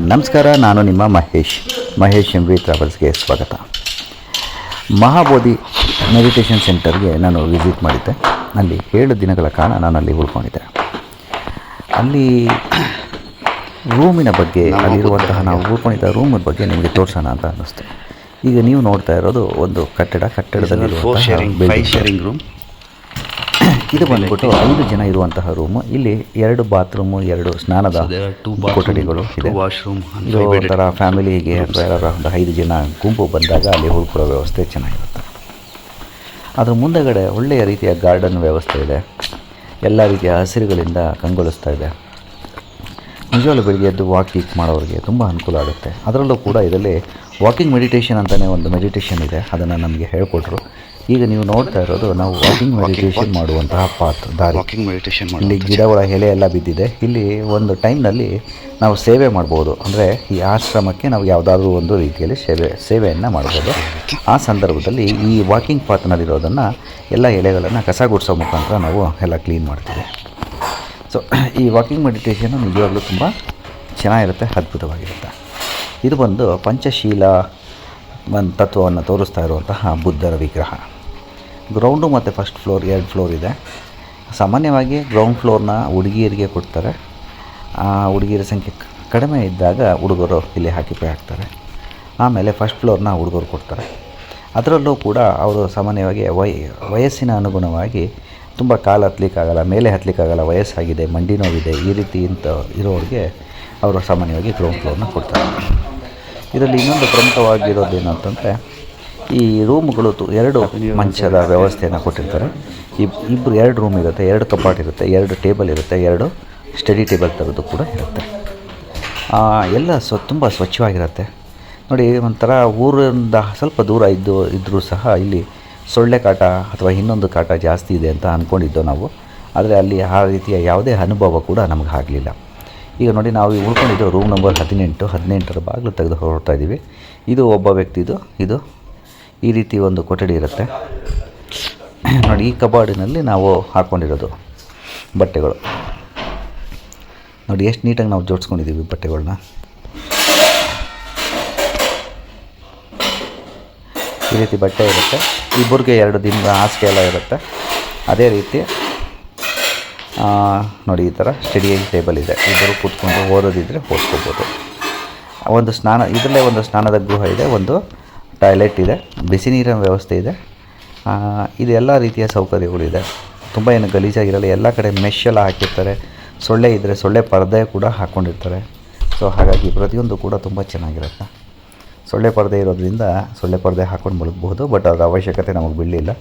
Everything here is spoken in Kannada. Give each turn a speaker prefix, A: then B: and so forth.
A: ನಮಸ್ಕಾರ ನಾನು ನಿಮ್ಮ ಮಹೇಶ್. ಮಹೇಶ್ ಎಂ ವಿ ಟ್ರಾವೆಲ್ಸ್ಗೆ ಸ್ವಾಗತ. ಮಹಾಬೋಧಿ ಮೆಡಿಟೇಷನ್ ಸೆಂಟರ್ಗೆ ನಾನು ವಿಸಿಟ್ ಮಾಡಿದ್ದೆ. ಅಲ್ಲಿ ಏಳು ದಿನಗಳ ಕಾಲ ನಾನು ಅಲ್ಲಿ ಉಳ್ಕೊಂಡಿದ್ದೆ. ಅಲ್ಲಿ ರೂಮಿನ ಬಗ್ಗೆ ಅಲ್ಲಿರುವಂತಹ ನಾವು ಉಳ್ಕೊಂಡಿದ್ದ ರೂಮಿನ ಬಗ್ಗೆ ನಿಮಗೆ ತೋರಿಸೋಣ ಅಂತ ಅನ್ನಿಸ್ತು. ಈಗ ನೀವು ನೋಡ್ತಾ ಇರೋದು ಒಂದು ಕಟ್ಟಡ ಕಟ್ಟಡದಲ್ಲಿ
B: ರೂಮ್
A: ಇದು ಬಂದ್ಬಿಟ್ಟು ಐದು ಜನ ಇರುವಂತಹ ರೂಮ್ ಇಲ್ಲಿ ಎರಡು ಬಾತ್ರೂಮ್ ಎರಡು ಸ್ನಾನದ ಕೊಠಡಿಗಳು ಇದೆ. ಒಂಥರ ಫ್ಯಾಮಿಲಿಗೆ ಅಥವಾ ಯಾರು ಒಂದು ಐದು ಜನ ಗುಂಪು ಬಂದಾಗ ಅಲ್ಲಿ ಉಳ್ಕೊಳ್ಳೋ ವ್ಯವಸ್ಥೆ ಚೆನ್ನಾಗಿರುತ್ತೆ. ಅದ್ರ ಮುಂದೆಗಡೆ ಒಳ್ಳೆಯ ರೀತಿಯ ಗಾರ್ಡನ್ ವ್ಯವಸ್ಥೆ ಇದೆ. ಎಲ್ಲ ರೀತಿಯ ಹಸಿರುಗಳಿಂದ ಕಂಗೊಳಿಸ್ತಾ ಇದೆ. ನಿಜವಾಗ್ಲೂ ಬೆಳಿಗ್ಗೆ ಎದ್ದು ವಾಕಿಂಗ್ ಮಾಡೋರಿಗೆ ತುಂಬ ಅನುಕೂಲ ಆಗುತ್ತೆ. ಅದರಲ್ಲೂ ಕೂಡ ಇದರಲ್ಲಿ ವಾಕಿಂಗ್ ಮೆಡಿಟೇಷನ್ ಅಂತಲೇ ಒಂದು ಮೆಡಿಟೇಷನ್ ಇದೆ. ಅದನ್ನು ನಮಗೆ ಹೇಳ್ಕೊಟ್ರು. ಈಗ ನೀವು ನೋಡ್ತಾ ಇರೋದು ನಾವು ವಾಕಿಂಗ್ ಮೆಡಿಟೇಷನ್ ಮಾಡುವಂತಹ ಪಾತ್ ದಾರಿ.
B: ವಾಕಿಂಗ್ ಮೆಡಿಟೇಷನ್
A: ಇಲ್ಲಿ ಗಿಡಗಳ ಎಲೆ ಎಲ್ಲ ಬಿದ್ದಿದೆ. ಇಲ್ಲಿ ಒಂದು ಟೈಮ್ನಲ್ಲಿ ನಾವು ಸೇವೆ ಮಾಡ್ಬೋದು. ಅಂದರೆ ಈ ಆಶ್ರಮಕ್ಕೆ ನಾವು ಯಾವುದಾದ್ರೂ ಒಂದು ರೀತಿಯಲ್ಲಿ ಸೇವೆ ಸೇವೆಯನ್ನು ಮಾಡ್ಬೋದು. ಆ ಸಂದರ್ಭದಲ್ಲಿ ಈ ವಾಕಿಂಗ್ ಪಾತ್ನಲ್ಲಿರೋದನ್ನು ಎಲ್ಲ ಎಲೆಗಳನ್ನು ಕಸ ಗುಡಿಸೋ ಮುಖಾಂತರ ನಾವು ಎಲ್ಲ ಕ್ಲೀನ್ ಮಾಡ್ತೀವಿ. ಸೊ ಈ ವಾಕಿಂಗ್ ಮೆಡಿಟೇಷನ್ ನಿಜವಾಗ್ಲೂ ತುಂಬ ಚೆನ್ನಾಗಿರುತ್ತೆ ಅದ್ಭುತವಾಗಿರುತ್ತೆ. ಇದು ಬಂದು ಪಂಚಶೀಲ ಒಂದು ತತ್ವವನ್ನು ತೋರಿಸ್ತಾ ಇರುವಂತಹ ಬುದ್ಧರ ವಿಗ್ರಹ. ಗ್ರೌಂಡು ಮತ್ತು ಫಸ್ಟ್ ಫ್ಲೋರ್ ಎರಡು ಫ್ಲೋರ್ ಇದೆ. ಸಾಮಾನ್ಯವಾಗಿ ಗ್ರೌಂಡ್ ಫ್ಲೋರ್ನ ಹುಡುಗಿಯರಿಗೆ ಕೊಡ್ತಾರೆ. ಆ ಹುಡುಗಿಯರ ಸಂಖ್ಯೆ ಕಡಿಮೆ ಇದ್ದಾಗ ಹುಡುಗರು ಇಲ್ಲಿ ಹಾಕಿಪೈ ಹಾಕ್ತಾರೆ. ಆಮೇಲೆ ಫಸ್ಟ್ ಫ್ಲೋರ್ನ ಹುಡುಗರು ಕೊಡ್ತಾರೆ. ಅದರಲ್ಲೂ ಕೂಡ ಅವರು ಸಾಮಾನ್ಯವಾಗಿ ವಯ, ವಯಸ್ಸಿನ ಅನುಗುಣವಾಗಿ ತುಂಬ ಕಾಲು ಹತ್ತಲಿಕ್ಕಾಗಲ್ಲ ಮೇಲೆ ಹತ್ತಲಿಕ್ಕಾಗಲ್ಲ ವಯಸ್ಸಾಗಿದೆ, ಮಂಡಿ ನೋವಿದೆ, ಈ ರೀತಿ ಇಂಥ ಇರೋರಿಗೆ ಅವರು ಸಾಮಾನ್ಯವಾಗಿ ಗ್ರೌಂಡ್ ಫ್ಲೋರ್ನ ಕೊಡ್ತಾರೆ. ಇದರಲ್ಲಿ ಇನ್ನೊಂದು ಪ್ರಮುಖವಾಗಿರೋದು ಏನಂತಂದರೆ ಈ ರೂಮ್ಗಳು ಎರಡು ಮಂಚದ ವ್ಯವಸ್ಥೆಯನ್ನು ಕೊಟ್ಟಿರ್ತಾರೆ. ಇಬ್ ಇಬ್ಬರು ಎರಡು ರೂಮ್ ಇರುತ್ತೆ, ಎರಡು ಕಪಾಟ್ ಇರುತ್ತೆ, ಎರಡು ಟೇಬಲ್ ಇರುತ್ತೆ, ಎರಡು ಸ್ಟಡಿ ಟೇಬಲ್ ಥರದ್ದು ಕೂಡ ಇರುತ್ತೆ. ಎಲ್ಲ ಸ್ವ, ತುಂಬ ಸ್ವಚ್ಛವಾಗಿರುತ್ತೆ. ನೋಡಿ, ಒಂಥರ ಊರಿಂದ ಸ್ವಲ್ಪ ದೂರ ಇದ್ದು ಇದ್ದರೂ ಸಹ ಇಲ್ಲಿ ಸೊಳ್ಳೆ ಕಾಟ ಅಥವಾ ಇನ್ನೊಂದು ಕಾಟ ಜಾಸ್ತಿ ಇದೆ ಅಂತ ಅಂದ್ಕೊಂಡಿದ್ದೋ ನಾವು. ಆದರೆ ಅಲ್ಲಿ ಆ ರೀತಿಯ ಯಾವುದೇ ಅನುಭವ ಕೂಡ ನಮಗೆ ಆಗಲಿಲ್ಲ. ಈಗ ನೋಡಿ, ನಾವು ಉಳ್ಕೊಂಡಿದ್ದು ರೂಮ್ ನಂಬರ್ ಹದಿನೆಂಟು, ಹದಿನೆಂಟರ ಬಾಗಿಲು ತೆಗೆದು ಹೊರಡ್ತಾ ಇದ್ದೀವಿ ಇದು ಒಬ್ಬ ವ್ಯಕ್ತಿದು, ಇದು ಈ ರೀತಿ ಒಂದು ಕೊಠಡಿ ಇರುತ್ತೆ. ನೋಡಿ, ಈ ಕಬಾರ್ಡಿನಲ್ಲಿ ನಾವು ಹಾಕ್ಕೊಂಡಿರೋದು ಬಟ್ಟೆಗಳು. ನೋಡಿ, ಎಷ್ಟು ನೀಟಾಗಿ ನಾವು ಜೋಡಿಸ್ಕೊಂಡಿದ್ದೀವಿ ಬಟ್ಟೆಗಳನ್ನ ಈ ರೀತಿ ಬಟ್ಟೆ ಇರುತ್ತೆ. ಇಬ್ಬರಿಗೆ ಎರಡು ದಿನ ಹಾಸಿಗೆ ಎಲ್ಲ ಇರುತ್ತೆ. ಅದೇ ರೀತಿ ನೋಡಿ, ಈ ಥರ ಸ್ಟಡಿಯಾಗಿ ಟೇಬಲ್ ಇದೆ. ಇಬ್ಬರು ಕೂತ್ಕೊಂಡು ಓದೋದಿದ್ದರೆ ಓದ್ಕೋಬೋದು. ಒಂದು ಸ್ನಾನ, ಇದರಲ್ಲೇ ಒಂದು ಸ್ನಾನದ ಗೃಹ ಇದೆ. ಒಂದು ಟಾಯ್ಲೆಟ್ ಇದೆ ಬಿಸಿ ನೀರಿನ ವ್ಯವಸ್ಥೆ ಇದೆ. ಇದೆಲ್ಲ ರೀತಿಯ ಸೌಕರ್ಯಗಳಿದೆ ತುಂಬ ಏನು ಗಲೀಜಾಗಿರಲ್ಲ, ಎಲ್ಲ ಕಡೆ ಮೆಶ್ ಎಲ್ಲ ಹಾಕಿರ್ತಾರೆ. ಸೊಳ್ಳೆ ಇದ್ದರೆ ಸೊಳ್ಳೆ ಪರದೆ ಕೂಡ ಹಾಕ್ಕೊಂಡಿರ್ತಾರೆ ಸೊ ಹಾಗಾಗಿ ಪ್ರತಿಯೊಂದು ಕೂಡ ತುಂಬ ಚೆನ್ನಾಗಿರುತ್ತೆ. ಸೊಳ್ಳೆ ಪರದೆ ಇರೋದ್ರಿಂದ ಸೊಳ್ಳೆ ಪರದೆ ಹಾಕ್ಕೊಂಡು ಮಲಗಬಹುದು, ಬಟ್ ಅದರ ಅವಶ್ಯಕತೆ ನಮಗೆ ಬೀಳಲಿಲ್ಲ.